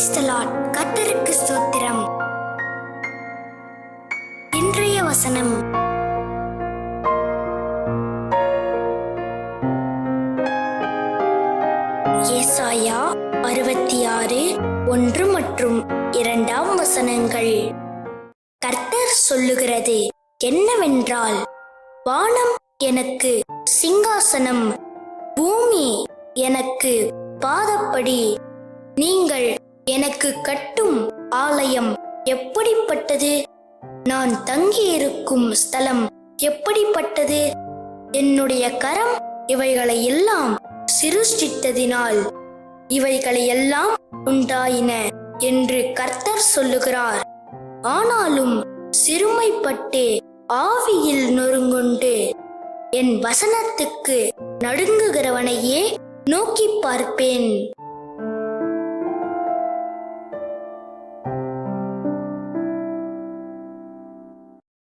பிரைசலாட் ஸ்தோத்திரம். இன்றைய வசனம். ஏசாயா அறுபத்தி ஆறு ஒன்று மற்றும் இரண்டாம் வசனங்கள். கர்த்தர் சொல்லுகிறது என்னவென்றால் வானம் எனக்கு சிங்காசனம் பூமி எனக்கு பாதப்படி. நீங்கள் எனக்கு கட்டும் ஆலயம் எப்படிப்பட்டது? நான் தங்கியிருக்கும் ஸ்தலம் எப்படிப்பட்டது? என்னுடைய கரம் இவைகளை எல்லாம் சிருஷ்டித்ததினால் இவைகளை எல்லாம் உண்டாயின என்று கர்த்தர் சொல்லுகிறார். ஆனாலும் சிறுமைப்பட்டு ஆவியில் நொறுங்குண்டு என் வசனத்துக்கு நடுங்குகிறவனையே நோக்கி பார்ப்பேன்.